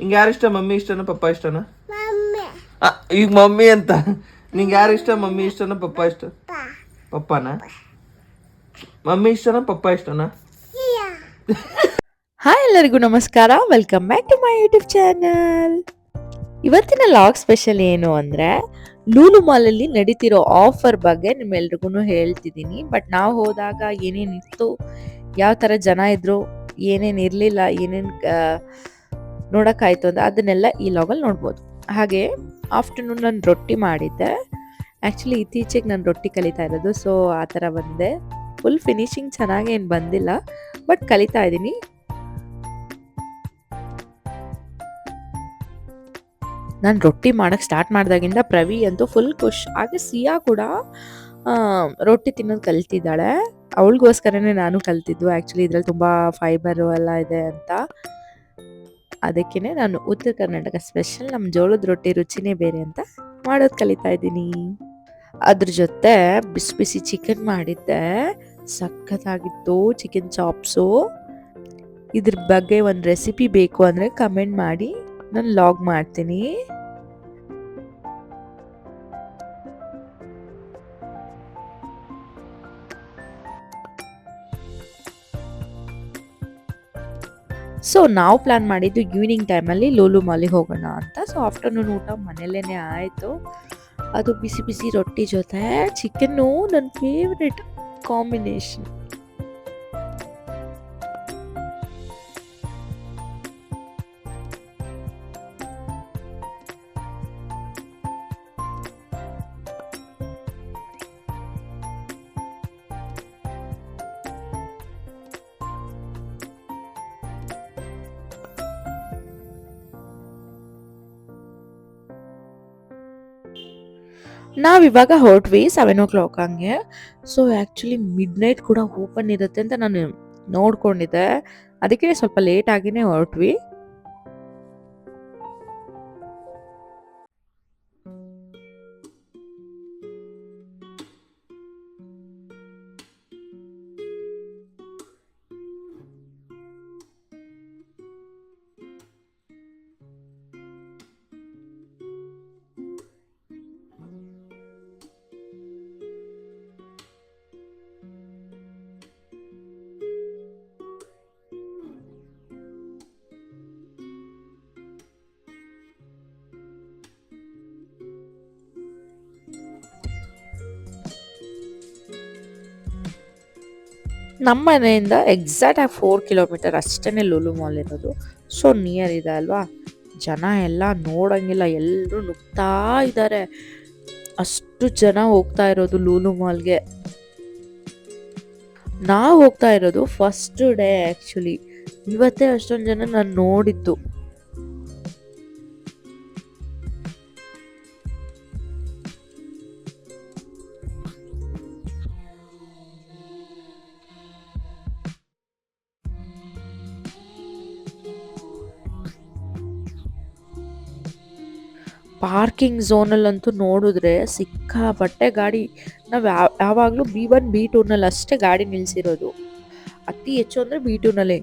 ನಿಂಗೆ ಯಾರು ಇಷ್ಟ ಮಮ್ಮಿ ಇಷ್ಟನ ಪಪ್ಪ ಇಷ್ಟನ? ಈಗ ಮಮ್ಮಿ ಅಂತ. ನಿಂಗೆ ಯಾರು ಇಷ್ಟ ಮಮ್ಮಿ ಇಷ್ಟನ ಪಪ್ಪ ಇಷ್ಟ? ಪಪ್ಪನ? ಮಮ್ಮಿ ಇಷ್ಟನ ಪಪ್ಪ ಇಷ್ಟನ? ಹಾಯ್ ಎಲ್ಲರಿಗೂ ನಮಸ್ಕಾರ. Welcome back to my YouTube channel ಇವತ್ತಿನ ಲಾಗ್ ಸ್ಪೆಷಲ್ ಏನು ಅಂದರೆ ಲೂಲು ಮಾಲಲ್ಲಿ ನಡೀತಿರೋ ಆಫರ್ ಬಗ್ಗೆ ನಿಮ್ಮೆಲ್ರಿಗೂ ಹೇಳ್ತಿದ್ದೀನಿ. ಬಟ್ ನಾವು ಹೋದಾಗ ಏನೇನಿತ್ತು ಯಾವ ಥರ ಜನ ಇದ್ರು ಏನೇನು ಇರಲಿಲ್ಲ ಏನೇನು ನೋಡೋಕ್ಕಾಯ್ತು ಅಂತ ಅದನ್ನೆಲ್ಲ ಈ ಲಾಗಲ್ಲಿ ನೋಡ್ಬೋದು. ಹಾಗೆ ಆಫ್ಟರ್ನೂನ್ ನಾನು ರೊಟ್ಟಿ ಮಾಡಿದ್ದೆ. ಆ್ಯಕ್ಚುಲಿ ಇತ್ತೀಚೆಗೆ ನಾನು ರೊಟ್ಟಿ ಕಲಿತಾ ಇರೋದು ಸೊ ಆ ಥರ ಬಂದೆ ಫುಲ್ ಫಿನಿಶಿಂಗ್ ಚೆನ್ನಾಗೇನು ಬಂದಿಲ್ಲ ಬಟ್ ಕಲಿತಾ ಇದ್ದೀನಿ. ನಾನು ರೊಟ್ಟಿ ಮಾಡೋಕ್ಕೆ ಸ್ಟಾರ್ಟ್ ಮಾಡಿದಾಗಿಂದ ಪ್ರವಿ ಅಂತೂ ಫುಲ್ ಖುಷ್, ಹಾಗೆ ಸಿಯಾ ಕೂಡ ರೊಟ್ಟಿ ತಿನ್ನೋದು ಕಲ್ತಿದ್ದಾಳೆ. ಅವಳಿಗೋಸ್ಕರನೇ ನಾನು ಕಲ್ತಿದ್ದು ಆ್ಯಕ್ಚುಲಿ ಇದರಲ್ಲಿ ತುಂಬ ಫೈಬರು ಎಲ್ಲ ಇದೆ ಅಂತ. ಅದಕ್ಕೇ ನಾನು ಉತ್ತರ ಕರ್ನಾಟಕ ಸ್ಪೆಷಲ್ ನಮ್ಮ ಜೋಳದ ರೊಟ್ಟಿ ರುಚಿನೇ ಬೇರೆ ಅಂತ ಮಾಡೋದು ಕಲಿತಾ ಇದ್ದೀನಿ. ಅದ್ರ ಜೊತೆ ಬಿಸಿ ಬಿಸಿ ಚಿಕನ್ ಮಾಡಿದ್ದೆ. ಸಖತ್ತಾಗಿತ್ತು ಚಿಕನ್ ಚಾಪ್ಸು ಇದ್ರ ಬಗ್ಗೆ ಒಂದು ರೆಸಿಪಿ ಬೇಕು ಅಂದರೆ ಕಮೆಂಟ್ ಮಾಡಿ. ನಾನು ಲಾಗ್ ಮಾಡ್ತೀನಿ. ಸೊ ನಾವು ಪ್ಲ್ಯಾನ್ ಮಾಡಿದ್ದು ಈವ್ನಿಂಗ್ ಟೈಮಲ್ಲಿ ಲೂಲು ಮಾಲಿಗೆ ಹೋಗೋಣ ಅಂತ. ಸೊ ಆಫ್ಟರ್ನೂನ್ ಊಟ ಮನೆಯಲ್ಲೇ ಆಯಿತು. ಅದು ಬಿಸಿ ಬಿಸಿ ರೊಟ್ಟಿ ಜೊತೆ ಚಿಕನ್ನು ನನ್ನ ಫೇವ್ರೆಟ್ ಕಾಂಬಿನೇಷನ್ ನಾವಿವಾಗ ಹೊರಟ್ವಿ ಸೆವೆನ್ ಓ ಕ್ಲಾಕ್ ಹಂಗೆ. ಸೊ ಆ್ಯಕ್ಚುಲಿ ಮಿಡ್ ನೈಟ್ ಕೂಡ ಓಪನ್ ಇರುತ್ತೆ ಅಂತ ನಾನು ನೋಡ್ಕೊಂಡಿದ್ದೆ. ಅದಕ್ಕೆ ಸ್ವಲ್ಪ ಲೇಟ್ ಆಗಿನೇ ಹೊರಟ್ವಿ. ನಮ್ಮ ಮನೆಯಿಂದ ಎಕ್ಸಾಕ್ಟ್ ಆಗಿ ಫೋರ್ ಕಿಲೋಮೀಟರ್ ಅಷ್ಟೇ ಲೂಲು ಮಾಲ್ ಇರೋದು. ಸೊ ನಿಯರ್ ಇದೆ ಅಲ್ವಾ? ಜನ ಎಲ್ಲ ನೋಡಂಗಿಲ್ಲ ಎಲ್ಲರೂ ನುಗ್ತಾ ಇದ್ದಾರೆ ಅಷ್ಟು ಜನ ಹೋಗ್ತಾ ಇರೋದು ಲೂಲು ಮಾಲ್ಗೆ ನಾವು ಹೋಗ್ತಾ ಇರೋದು ಫಸ್ಟ್ ಡೇ ಆ್ಯಕ್ಚುಲಿ ಇವತ್ತೇ ಅಷ್ಟೊಂದು ಜನ ನಾನು ನೋಡಿದ್ದು. ಪಾರ್ಕಿಂಗ್ ಝೋನಲ್ಲಂತೂ ನೋಡಿದ್ರೆ ಸಿಕ್ಕಾಪಟ್ಟೆ ಗಾಡಿ. ನಾವು ಯಾವ ಯಾವಾಗಲೂ ಬಿ ಒನ್, ಬಿ ಟೂನಲ್ಲಿ ಅಷ್ಟೇ ಗಾಡಿ ನಿಲ್ಲಿಸಿರೋದು ಅತಿ ಹೆಚ್ಚು ಅಂದರೆ ಬಿ ಟೂನಲ್ಲಿ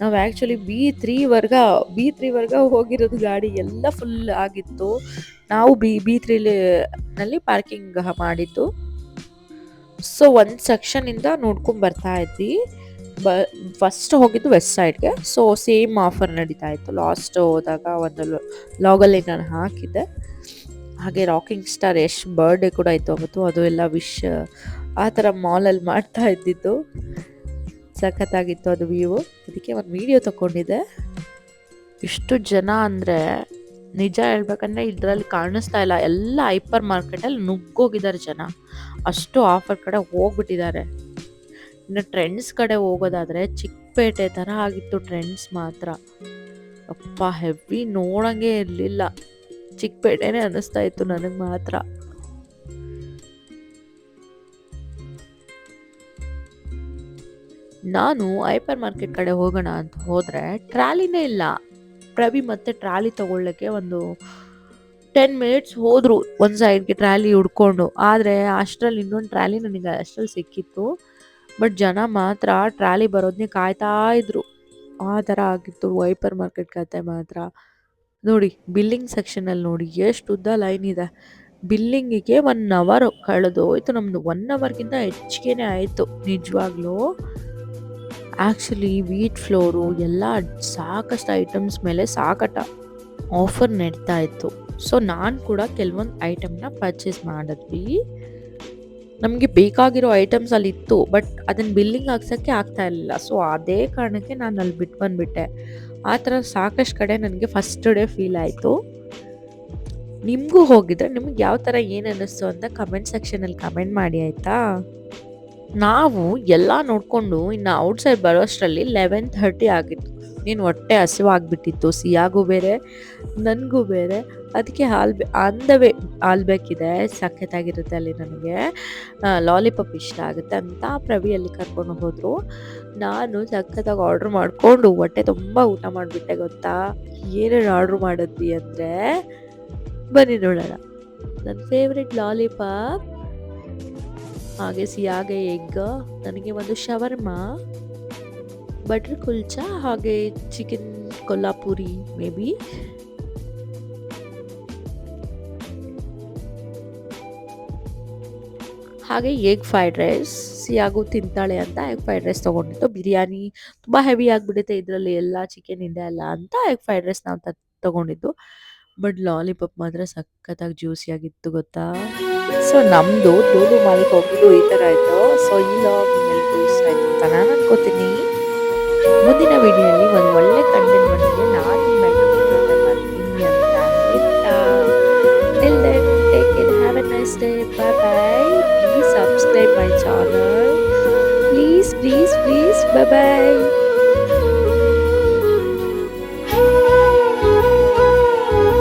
ನಾವು ಆ್ಯಕ್ಚುಲಿ ಬಿ ತ್ರೀ ವರ್ಗ, ಬಿ ತ್ರೀ ವರ್ಗ ಹೋಗಿರೋದು ಗಾಡಿ ಎಲ್ಲ ಫುಲ್ ಆಗಿತ್ತು. ನಾವು ಬಿ ಬಿ ತ್ರೀಲಿ ನಲ್ಲಿ ಪಾರ್ಕಿಂಗ್ ಮಾಡಿದ್ದು. ಸೊ ಒಂದು ಸೆಕ್ಷನಿಂದ ನೋಡ್ಕೊಂಡು ಬರ್ತಾ ಇದ್ವಿ. ಬ ಫಸ್ಟ್ ಹೋಗಿದ್ದು ವೆಸ್ಟ್ ಸೈಡ್ಗೆ ಸೊ ಸೇಮ್ ಆಫರ್ ನಡೀತಾ ಇತ್ತು. ಲಾಸ್ಟ್ ಹೋದಾಗ ಒಂದು ಲಾಗಲ್ಲಿ ನಾನು ಹಾಕಿದ್ದೆ. ಹಾಗೆ ರಾಕಿಂಗ್ ಸ್ಟಾರ್ ಯಶ್ ಬರ್ಡೇ ಕೂಡ ಇತ್ತು ಅವತ್ತು. ಅದು ಎಲ್ಲ ವಿಶ್ ಆ ಥರ ಮಾಲಲ್ಲಿ ಮಾಡ್ತಾ ಇದ್ದಿದ್ದು. ಸಖತ್ತಾಗಿತ್ತು ಅದು ವ್ಯೂ ಅದಕ್ಕೆ ಒಂದು ವಿಡಿಯೋ ತಗೊಂಡಿದ್ದೆ. ಇಷ್ಟು ಜನ ಅಂದರೆ, ನಿಜ ಹೇಳ್ಬೇಕಂದ್ರೆ ಇದರಲ್ಲಿ ಕಾಣಿಸ್ತಾ ಇಲ್ಲ. ಎಲ್ಲ ಹೈಪರ್ ಮಾರ್ಕೆಟಲ್ಲಿ ನುಗ್ಗೋಗಿದ್ದಾರೆ ಜನ. ಅಷ್ಟು ಆಫರ್ ಕಡೆ ಹೋಗ್ಬಿಟ್ಟಿದ್ದಾರೆ. ಇನ್ನು ಟ್ರೆಂಡ್ಸ್ ಕಡೆ ಹೋಗೋದಾದರೆ ಚಿಕ್ಕಪೇಟೆ ಥರ ಆಗಿತ್ತು ಟ್ರೆಂಡ್ಸ್ ಮಾತ್ರ. ಅಪ್ಪ ಹೆವಿ ನೋಡಂಗೆ ಇರಲಿಲ್ಲ. ಚಿಕ್ಕಪೇಟೆನೇ ಅನ್ನಿಸ್ತಾ ಇತ್ತು ನನಗೆ ಮಾತ್ರ. ನಾನು ಹೈಪರ್ ಮಾರ್ಕೆಟ್ ಕಡೆ ಹೋಗೋಣ ಅಂತ ಹೋದರೆ ಟ್ರಾಲಿನೇ ಇಲ್ಲ. ಪ್ರವಿ ಮತ್ತೆ ಟ್ರಾಲಿ ತಗೊಳ್ಳೋಕ್ಕೆ ಒಂದು ಟೆನ್ ಮಿನಿಟ್ಸ್ ಹೋದರು. ಒಂದು ಸೈಡ್ಗೆ ಟ್ರಾಲಿ ಹುಡ್ಕೊಂಡು. ಆದರೆ ಅಷ್ಟರಲ್ಲಿ ಇನ್ನೊಂದು ಟ್ರಾಲಿ ನನಗೆ ಅಷ್ಟರಲ್ಲಿ ಸಿಕ್ಕಿತ್ತು. ಬಟ್ ಜನ ಮಾತ್ರ ಟ್ರಾಲಿ ಬರೋದನ್ನೇ ಕಾಯ್ತಾ ಇದ್ರು. ಆ ಥರ ಆಗಿತ್ತು ವೈಪರ್ ಮಾರ್ಕೆಟ್ ಕತೆ ಮಾತ್ರ. ನೋಡಿ ಬಿಲ್ಲಿಂಗ್ ಸೆಕ್ಷನಲ್ಲಿ ನೋಡಿ ಎಷ್ಟು ಉದ್ದ ಲೈನ್ ಇದೆ ಬಿಲ್ಲಿಂಗಿಗೆ ಒನ್ ಅವರ್ ಕಳೆದು ಹೋಯ್ತು ನಮ್ಮದು ಒನ್ ಅವರ್ಗಿಂತ ಹೆಚ್ಚಿಗೆನೇ ಆಯಿತು, ನಿಜವಾಗ್ಲೂ. ಆ್ಯಕ್ಚುಲಿ ವೀಟ್ ಫ್ಲೋರು ಎಲ್ಲ ಸಾಕಷ್ಟು ಐಟಮ್ಸ್ ಮೇಲೆ ಸಾಕಟ ಆಫರ್ ನಡೀತಾ ಇತ್ತು. ಸೊ ನಾನು ಕೂಡ ಕೆಲವೊಂದು ಐಟಮ್ನ ಪರ್ಚೇಸ್ ಮಾಡಿದ್ವಿ. ನಮಗೆ ಬೇಕಾಗಿರೋ ಐಟಮ್ಸ್ ಅಲ್ಲಿ ಇತ್ತು ಬಟ್ ಅದನ್ನ ಬಿಲ್ಲಿಂಗ್ ಹಾಕ್ಸೋಕ್ಕೆ ಆಗ್ತಾ ಇರಲಿಲ್ಲ. ಸೊ ಅದೇ ಕಾರಣಕ್ಕೆ ನಾನು ಅಲ್ಲಿ ಬಿಟ್ಟು ಬಂದುಬಿಟ್ಟೆ. ಆ ಥರ ಸಾಕಷ್ಟು ಕಡೆ ನನಗೆ ಫಸ್ಟ್ ಡೇ ಫೀಲ್ ಆಯಿತು. ನಿಮಗೂ ಹೋಗಿದ್ರೆ ನಿಮ್ಗೆ ಯಾವ ಥರ ಏನು ಅನ್ನಿಸ್ತು ಅಂತ ಕಮೆಂಟ್ ಸೆಕ್ಷನಲ್ಲಿ ಕಮೆಂಟ್ ಮಾಡಿ, ಆಯಿತಾ? ನಾವು ಎಲ್ಲ ನೋಡಿಕೊಂಡು ಇನ್ನು ಔಟ್ಸೈಡ್ ಬರೋಷ್ಟರಲ್ಲಿ ಲೆವೆನ್ ಥರ್ಟಿ ಆಗಿತ್ತು. ನೀನು ಹೊಟ್ಟೆ ಹಸಿವಾಗ್ಬಿಟ್ಟಿತ್ತು ಸಿಯಾಗೂ ಬೇರೆ, ನನಗೂ ಬೇರೆ. ಅದಕ್ಕೆ ಹಾಲು ಬೇ ಅಂದವೇ ಹಾಲು ಬೇಕಿದೆ, ಸಖತ್ತಾಗಿರುತ್ತೆ ಅಲ್ಲಿ ನನಗೆ. ಲಾಲಿಪಾಪ್ ಇಷ್ಟ ಆಗುತ್ತೆ ಅಂತ ಪ್ರವಿ ಅಲ್ಲಿ ಕರ್ಕೊಂಡು ಹೋದರು. ನಾನು ಸಖತ್ತಾಗಿ ಆರ್ಡ್ರ್ ಮಾಡಿಕೊಂಡು ಹೊಟ್ಟೆ ತುಂಬ ಊಟ ಮಾಡಿಬಿಟ್ಟೆ, ಗೊತ್ತಾ? ಏನೇನು ಆರ್ಡ್ರ್ ಮಾಡಿದ್ವಿ ಅಂದರೆ, ಬನ್ನಿ ನೋಡೋಣ. ನನ್ನ ಫೇವ್ರೆಟ್ ಲಾಲಿಪಾಪ್. ಹಾಗೆ ಸಿಯಾಗೆ ಎಗ್ ನನಗೆ ಒಂದು ಶವರ್ಮಾ ಬಟರ್ ಕುಲ್ಚಾ, ಹಾಗೆ ಚಿಕನ್ ಕೊಲ್ಲಾಪುರಿ ಮೇ ಬಿ ಹಾಗೆ ಎಗ್ ಫ್ರೈಡ್ ರೈಸ್ ಸಿಯಾಗು ತಿಂತಾಳೆ ಅಂತ ಎಗ್ ಫ್ರೈಡ್ ರೈಸ್ ತೊಗೊಂಡಿತ್ತು ಬಿರಿಯಾನಿ ತುಂಬ ಹೆವಿ ಆಗಿಬಿಡುತ್ತೆ ಇದರಲ್ಲಿ ಎಲ್ಲ ಚಿಕನ್ ಇದೆ ಅಲ್ಲ ಅಂತ ಎಗ್ ಫ್ರೈಡ್ ರೈಸ್ ನಾವು ತೊಗೊಂಡಿದ್ದು. ಬಟ್ ಲಾಲಿಪಾಪ್ ಮಾತ್ರ ಸಖತ್ತಾಗಿ ಜ್ಯೂಸಿಯಾಗಿತ್ತು ಗೊತ್ತಾ? ಸೊ ನಮ್ಮದು ಟೂಲು ಮಾಲಿಗೆ ಹೋಗಿದ್ದು ಈ ಥರ ಆಯಿತು. ಸೊ ಈ ಲಾಗ್ ಆಯಿತು ನಾನು ಅನ್ಕೋತೀನಿ. ಮುಂದಿನ ವಿಡಿಯೋಲಿ ಒಂದು ಒಳ್ಳೆ ಕಂಟೆಂಟ್ ಬಂದಿದೆ ನಾನು ಬರ್ತೀನಿ ಅಂತ ಹೇಳ್ತಾ. Till take it have a nice day bye bye 拜拜。